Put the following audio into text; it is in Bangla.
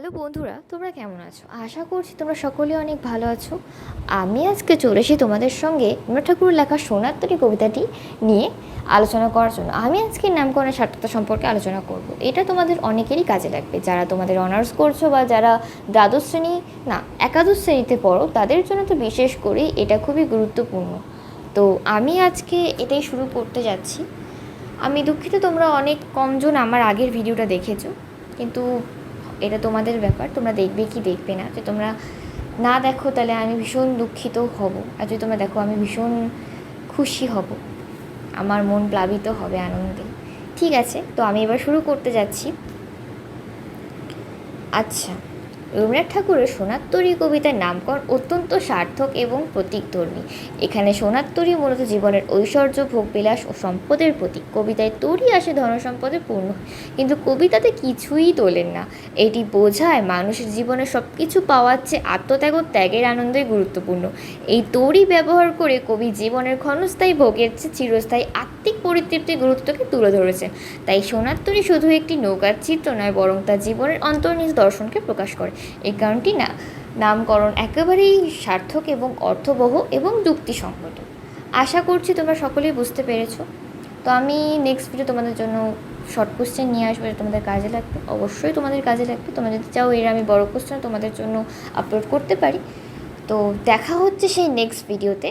হ্যালো বন্ধুরা, তোমরা কেমন আছো? আশা করছি তোমরা সকলে অনেক ভালো আছো। আমি আজকে চলে এসেছি তোমাদের সঙ্গে রবীন্দ্রনাথ ঠাকুর লেখা সোনাত্তরী কবিতাটি নিয়ে আলোচনা করার জন্য। আমি আজকে নামকরণের সার্থকতা সম্পর্কে আলোচনা করব। এটা তোমাদের অনেকেরই কাজে লাগবে। যারা তোমাদের অনার্স করছ বা যারা দ্বাদশ শ্রেণি, না, একাদশ শ্রেণীতে পড়ো, তাদের জন্য তো বিশেষ করে এটা খুবই গুরুত্বপূর্ণ। তো আমি আজকে এটাই শুরু করতে যাচ্ছি। আমি দুঃখিত তোমরা অনেক কমজন আমার আগের ভিডিওটা দেখেছ, কিন্তু এটা তোমাদের ব্যাপার, তোমরা দেখবে কি দেখবে না। যে তোমরা না দেখো, তাহলে আমি ভীষণ দুঃখিত হব। আর যদি তোমরা দেখো, আমি ভীষণ খুশি হব। আমার মন প্লাবিত হবে আনন্দে। ঠিক আছে, তো আমি এবার শুরু করতে যাচ্ছি। আচ্ছা। রবীন্দ্রনাথ ঠাকুরের সোনাত্তরী কবিতার নামকরণ অত্যন্ত সার্থক এবং প্রতীকধর্মী এখানে সোনাত্তরী মূলত জীবনের ঐশ্বর্য, ভোগবিলাস ও সম্পদের প্রতীক। কবিতায় তরি আসে ধনসম্পদে পূর্ণ। কিন্তু কবিতাতে কিছুই তোলেন না। এটি বোঝায় মানুষের জীবনে সব কিছু পাওয়ার চেয়ে আত্মত্যাগ ও ত্যাগের আনন্দই গুরুত্বপূর্ণ। এই তরি ব্যবহার করে কবি জীবনের ক্ষণস্থায়ী ভোগের চেয়ে চিরস্থায়ী আত্মিক পরিতৃপ্তির গুরুত্বকে তুলে ধরেছেন তাই সোনাত্তরী শুধু একটি নৌকার চিত্র নয়, বরং তার জীবনের অন্তর্নিহিত দর্শনকে প্রকাশ করে। এই কারণটি না, নামকরণ একেবারেই সার্থক এবং অর্থবহ এবং যুক্তিসঙ্গত। আশা করছি তোমরা সকলেই বুঝতে পেরেছ। তো আমি নেক্সট ভিডিও তোমাদের জন্য শর্ট কোশ্চেন নিয়ে আসব তোমাদের কাজে লাগবে। অবশ্যই তোমাদের কাজে লাগবে। তোমরা যদি চাও এর আমি বড় কোশ্চেন তোমাদের জন্য আপলোড করতে পারি। তো দেখা হচ্ছে সেই নেক্সট ভিডিওতে